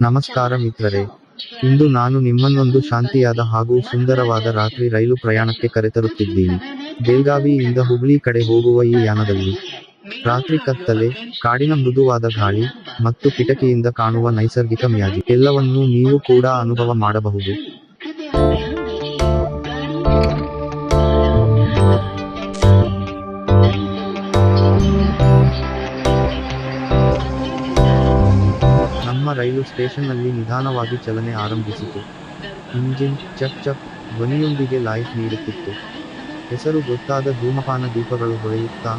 ನಮಸ್ಕಾರ ಮಿತ್ರರೇ. ಇಂದು ನಾನು ನಿಮ್ಮನ್ನೊಂದು ಶಾಂತಿಯಾದ ಹಾಗೂ ಸುಂದರವಾದ ರಾತ್ರಿ ರೈಲು ಪ್ರಯಾಣಕ್ಕೆ ಕರೆತರುತ್ತಿದ್ದೀನಿ. ಬೆಳಗಾವಿಯಿಂದ ಹುಬ್ಳಿ ಕಡೆ ಹೋಗುವ ಈ ಯಾನದಲ್ಲಿ. ರಾತ್ರಿ ಕತ್ತಲೆ, ಕಾಡಿನ ಮೃದುವಾದ ಗಾಳಿ ಮತ್ತು ಕಿಟಕಿಯಿಂದ ಕಾಣುವ ನೈಸರ್ಗಿಕ ಮ್ಯಾಜಿ ಎಲ್ಲವನ್ನೂ ನೀವು ಕೂಡ ಅನುಭವ ಮಾಡಬಹುದು. ರೈಲು ಸ್ಟೇಷನ್ನಲ್ಲಿ ನಿಧಾನವಾಗಿ ಚಲನೆ ಆರಂಭಿಸಿತು. ಇಂಜಿನ್ ಚಕ್ ಚಕ್ ಧ್ವನಿಯೊಂದಿಗೆ ಲೈಫ್ ನೀಡುತ್ತಿತ್ತು. ಹೆಸರು ಗೊತ್ತಾದ ಧೂಮಪಾನ ದೀಪಗಳು ಹೊಳೆಯುತ್ತಾ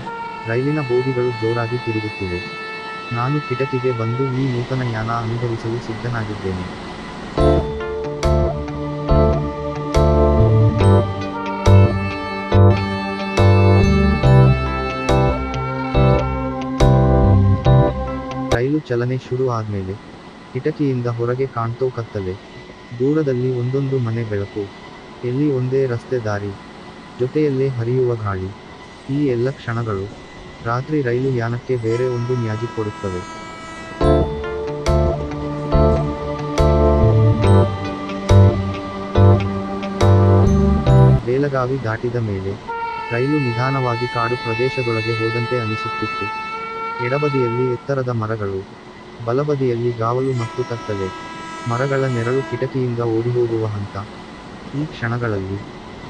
ರೈಲಿನ ಬೋಗಿಗಳು ಜೋರಾಗಿ ತಿರುಗುತ್ತಿವೆ. ನಾನು ಕಿಟಕಿಗೆ ಬಂದು ಈ ನೂತನ ಯಾನ ಅನುಭವಿಸಲು ಸಿದ್ಧನಾಗಿದ್ದೇನೆ. ರೈಲು ಚಲನೆ ಶುರು ಆದ್ಮೇಲೆ ಕಿಟಕಿಯಿಂದ ಹೊರಗೆ ಕಾಣ್ತೋ ಕತ್ತಲೆ. ದೂರದಲ್ಲಿ ಒಂದೊಂದು ಮನೆ ಬೆಳಕು. ಎಲ್ಲಿ ಒಂದೇ ರಸ್ತೆ ದಾರಿ. ಜೊತೆಯಲ್ಲೇ ಹರಿಯುವ ಗಾಳಿ. ಈ ಎಲ್ಲ ಕ್ಷಣಗಳು ರಾತ್ರಿ ರೈಲು ಯಾನಕ್ಕೆ ಬೇರೆ ಒಂದು ಮ್ಯಾಜಿಕ್ ಕೊಡುತ್ತವೆ. ಬೇಲಗಾವಿ ದಾಟಿದ ಮೇಲೆ ರೈಲು ನಿಧಾನವಾಗಿ ಕಾಡು ಪ್ರದೇಶದೊಳಗೆ ಹೋದಂತೆ ಅನಿಸುತ್ತಿತ್ತು. ಎಡಬದಿಯಲ್ಲಿ ಎತ್ತರದ ಮರಗಳು ಬಲಬದಿಯಲ್ಲಿ ಗಾವಲು ಮತ್ತು ಕತ್ತಲೆ. ಮರಗಳ ನೆರಳು ಕಿಟಕಿಯಿಂದ ಓಡಿಹೋಗುವ ಹಂತ. ಈ ಕ್ಷಣಗಳಲ್ಲಿ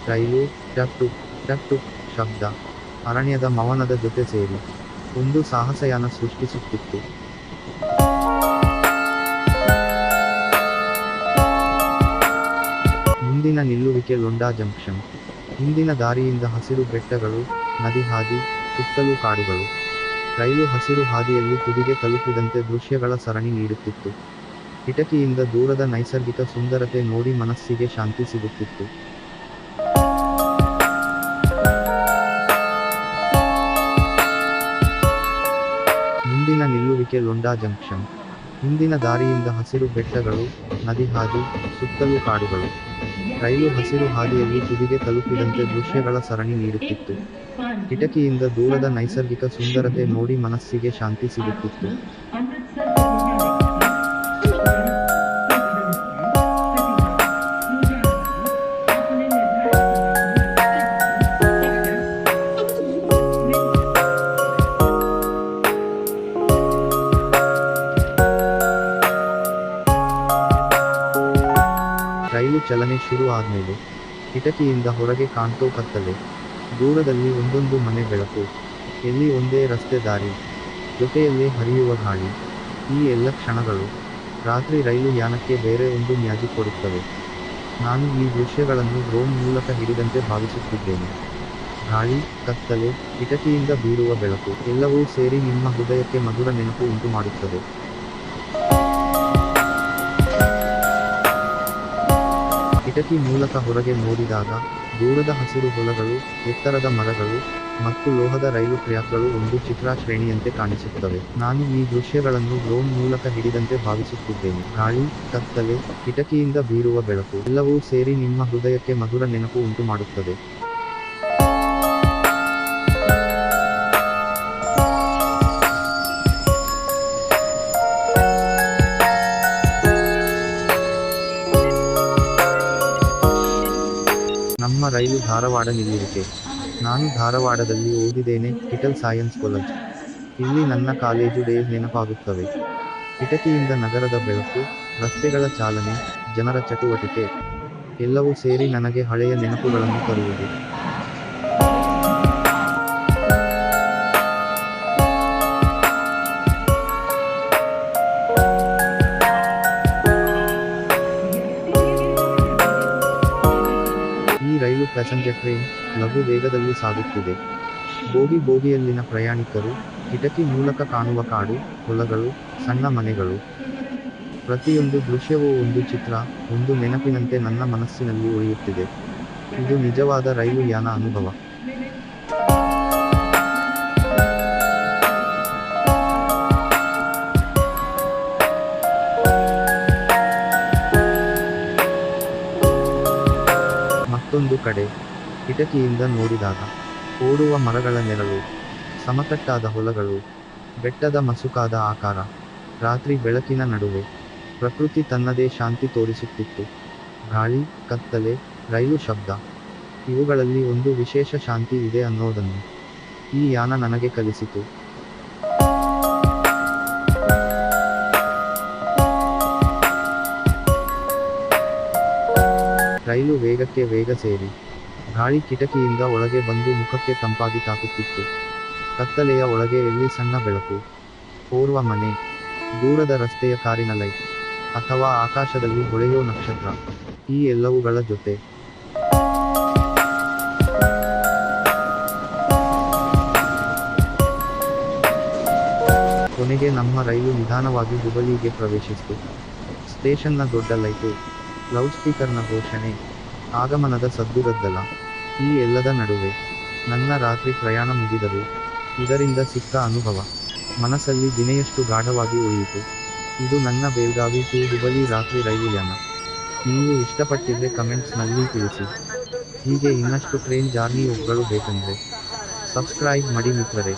ರೈಲು ಟಕ್ ಟುಕ್ ಟಕ್ ಶಬ್ದ, ಅರಣ್ಯದ ಮವನದ ಜೊತೆ ಸೇರಿ ಒಂದು ಸಾಹಸಯಾನ ಸೃಷ್ಟಿಸುತ್ತಿತ್ತು. ಮುಂದಿನ ನಿಲ್ಲುವಿಕೆ ಲೊಂಡಾ ಜಂಕ್ಷನ್. ಹಿಂದಿನ ದಾರಿಯಿಂದ ಹಸಿರು ಬೆಟ್ಟಗಳು, ನದಿ ಹಾದಿ, ಸುತ್ತಲೂ ಕಾಡುಗಳು. ರೈಲು ಹಸಿರು ಹಾದಿಯಲ್ಲಿ ತುದಿಗೆ ತಲುಪಿದಂತೆ ದೃಶ್ಯಗಳ ಸರಣಿ ನೀಡುತ್ತಿತ್ತು. ಕಿಟಕಿಯಿಂದ ದೂರದ ನೈಸರ್ಗಿಕ ಸುಂದರತೆ ನೋಡಿ ಮನಸ್ಸಿಗೆ ಶಾಂತಿ ಸಿಗುತ್ತಿತ್ತು. ಮುಂದಿನ ನಿಲ್ಲುವಿಕೆ ಲೊಂಡಾ ಜಂಕ್ಷನ್. ಹಿಂದಿನ ದಾರಿಯಿಂದ ಹಸಿರು ಬೆಟ್ಟಗಳು, ನದಿ ಹಾದಿ, ಸುತ್ತಲೂ ಕಾಡುಗಳು. ರೈಲು ಹಸಿರು ಹಾದಿಯಲ್ಲಿ ತುದಿಗೆ ತಲುಪಿದಂತೆ ದೃಶ್ಯಗಳ ಸರಣಿ ನೀಡುತ್ತಿತ್ತು. ಕಿಟಕಿಯಿಂದ ದೂರದ ನೈಸರ್ಗಿಕ ಸುಂದರತೆ ನೋಡಿ ಮನಸ್ಸಿಗೆ ಶಾಂತಿ ಸಿಗುತ್ತಿತ್ತು. ರೈಲು ಚಲನೆ ಶುರು ಆದ್ಮೇಲೆ ಕಿಟಕಿಯಿಂದ ಹೊರಗೆ ಕಾಣ್ತೋ ಕತ್ತಲೆ. ದೂರದಲ್ಲಿ ಒಂದೊಂದು ಮನೆ ಬೆಳಕು. ಎಲ್ಲಿ ಒಂದೇ ರಸ್ತೆ ದಾರಿ. ಜೊತೆಯಲ್ಲೇ ಹರಿಯುವ ಗಾಳಿ. ಈ ಎಲ್ಲ ಕ್ಷಣಗಳು ರಾತ್ರಿ ರೈಲು ಯಾನಕ್ಕೆ ಬೇರೆ ಒಂದು ಮ್ಯಾಜಿಕ್ ಕೊಡುತ್ತವೆ. ನಾನು ಈ ದೃಶ್ಯಗಳನ್ನು ಡ್ರೋನ್ ಮೂಲಕ ಹಿಡಿದಂತೆ ಭಾವಿಸುತ್ತಿದ್ದೇನೆ. ಗಾಳಿ, ಕತ್ತಲೆ, ಕಿಟಕಿಯಿಂದ ಬೀರುವ ಬೆಳಕು, ಎಲ್ಲವೂ ಸೇರಿ ನಿಮ್ಮ ಹೃದಯಕ್ಕೆ ಮಧುರ ನೆನಪು ಉಂಟು ಮಾಡುತ್ತದೆ ಕಿಟಕಿ ಮೂಲಕ ಹೊರಗೆ ನೋಡಿದಾಗ ದೂರದ ಹಸಿರು ಹೊಲಗಳು, ಎತ್ತರದ ಮರಗಳು ಮತ್ತು ಲೋಹದ ರೈಲು ಟ್ರ್ಯಾಕ್ಗಳು ಒಂದು ಚಿತ್ರ ಶ್ರೇಣಿಯಂತೆ ಕಾಣಿಸುತ್ತವೆ. ನಾನು ಈ ದೃಶ್ಯಗಳನ್ನು ಡ್ರೋನ್ ಮೂಲಕ ಹಿಡಿದಂತೆ ಭಾವಿಸುತ್ತಿದ್ದೇನೆ. ಗಾಳಿ, ಕತ್ತಲೆ, ಕಿಟಕಿಯಿಂದ ಬೀರುವ ಬೆಳಕು ಎಲ್ಲವೂ ಸೇರಿ ನಿಮ್ಮ ಹೃದಯಕ್ಕೆ ಮಧುರ ನೆನಪು ಉಂಟು ಮಾಡುತ್ತದೆ ರೈಲು ಧಾರವಾಡ ನಿಲ್ಲುವಿಕೆ ನಾನು ಧಾರವಾಡದಲ್ಲಿ ಓದಿದ್ದೇನೆ ಕಿಟಲ್ ಸೈನ್ಸ್ ಕಾಲೇಜ್. ಇಲ್ಲಿ ನನ್ನ ಕಾಲೇಜು ಡೇಸ್ ನೆನಪಾಗುತ್ತವೆ. ಕಿಟಕಿಯಿಂದ ನಗರದ ಬೆಳಕು, ರಸ್ತೆಗಳ ಚಾಲನೆ, ಜನರ ಚಟುವಟಿಕೆ, ಎಲ್ಲವೂ ಸೇರಿ ನನಗೆ ಹಳೆಯ ನೆನಪುಗಳನ್ನು ತರುವುದು. ರೈಲು ಪ್ಯಾಸೆಂಜರ್ ಟ್ರೈನ್ ಲಘು ವೇಗದಲ್ಲಿ ಸಾಗುತ್ತಿದೆ. ಬೋಗಿ ಬೋಗಿಯಲ್ಲಿನ ಪ್ರಯಾಣಿಕರು, ಕಿಟಕಿ ಮೂಲಕ ಕಾಣುವ ಕಾಡು, ಹೊಲಗಳು, ಸಣ್ಣ ಮನೆಗಳು. ಪ್ರತಿಯೊಂದು ದೃಶ್ಯವೂ ಒಂದು ಚಿತ್ರ, ಒಂದು ನೆನಪಿನಂತೆ ನನ್ನ ಮನಸ್ಸಿನಲ್ಲಿ ಉಳಿಯುತ್ತಿದೆ. ಇದು ನಿಜವಾದ ರೈಲು ಯಾನ ಅನುಭವ. ಮತ್ತೊಂದು ಕಡೆ ಕಿಟಕಿಯಿಂದ ನೋಡಿದಾಗ ಓಡುವ ಮರಗಳ ನೆರಳು ಸಮತಟ್ಟಾದ ಹೊಲಗಳು, ಬೆಟ್ಟದ ಮಸುಕಾದ ಆಕಾರ, ರಾತ್ರಿ ಬೆಳಕಿನ ನಡುವೆ ಪ್ರಕೃತಿ ತನ್ನದೇ ಶಾಂತಿ ತೋರಿಸುತ್ತಿತ್ತು. ಗಾಳಿ, ಕತ್ತಲೆ, ರೈಲು ಶಬ್ದ, ಇವುಗಳಲ್ಲಿ ಒಂದು ವಿಶೇಷ ಶಾಂತಿ ಇದೆ ಅನ್ನೋದನ್ನು ಈ ಯಾನ ನನಗೆ ಕಲಿಸಿತು. ರೈಲು ವೇಗಕ್ಕೆ ವೇಗ ಸೇರಿ ಗಾಳಿ ಕಿಟಕಿಯಿಂದ ಒಳಗೆ ಬಂದು ಮುಖಕ್ಕೆ ತಂಪಾಗಿ ತಾಕುತ್ತಿತ್ತು. ಕತ್ತಲೆಯ ಒಳಗೆ ಎಲ್ಲಿ ಸಣ್ಣ ಬೆಳಕು? ಪೂರ್ವ ಮನೆ. ದೂರದ ರಸ್ತೆಯ ಕಾರಿನ ಲೈಟ್. ಅಥವಾ ಆಕಾಶದಲ್ಲಿ ಹೊಳೆಯೋ ನಕ್ಷತ್ರ. ಈ ಎಲ್ಲವುಗಳ ಜೊತೆ. ಕೊನೆಗೆ ನಮ್ಮ ರೈಲು ನಿಧಾನವಾಗಿ ಹುಬಳಿಗೆ ಪ್ರವೇಶಿಸಿತು. ಸ್ಟೇಷನ್ನ ದೊಡ್ಡ ಲೈಟು. ಲೌಡ್ ಸ್ಪೀಕರ್ನ ಘೋಷಣೆ, ಆಗಮನದ ಸದ್ದುಗದ್ದಲ ಈ ಎಲ್ಲದ ನಡುವೆ ನನ್ನ ರಾತ್ರಿ ಪ್ರಯಾಣ ಮುಗಿದರು ಇದರಿಂದ ಸಿಕ್ಕ ಅನುಭವ, ಮನಸ್ಸಲ್ಲಿ ದಿನೆಯಷ್ಟು ಗಾಢವಾಗಿ ಉಳಿಯಿತು. ಇದು ನನ್ನ ಬೆಳಗಾವಿ ಟು ಹುಬಳಿ ರಾತ್ರಿ ರೈಲು ಯಾನ. ನೀವು ಇಷ್ಟಪಟ್ಟಿದ್ರೆ ಕಮೆಂಟ್ಸ್ನಲ್ಲಿ ತಿಳಿಸಿ. ಹೀಗೆ ಇನ್ನಷ್ಟು ಟ್ರೈನ್ ಜಾರ್ನಿ ಒಗ್ಗಳು ಬೇಕಂದ್ರೆ, ಸಬ್ಸ್ಕ್ರೈಬ್ ಮಾಡಿ ಮಿತ್ರರೇ.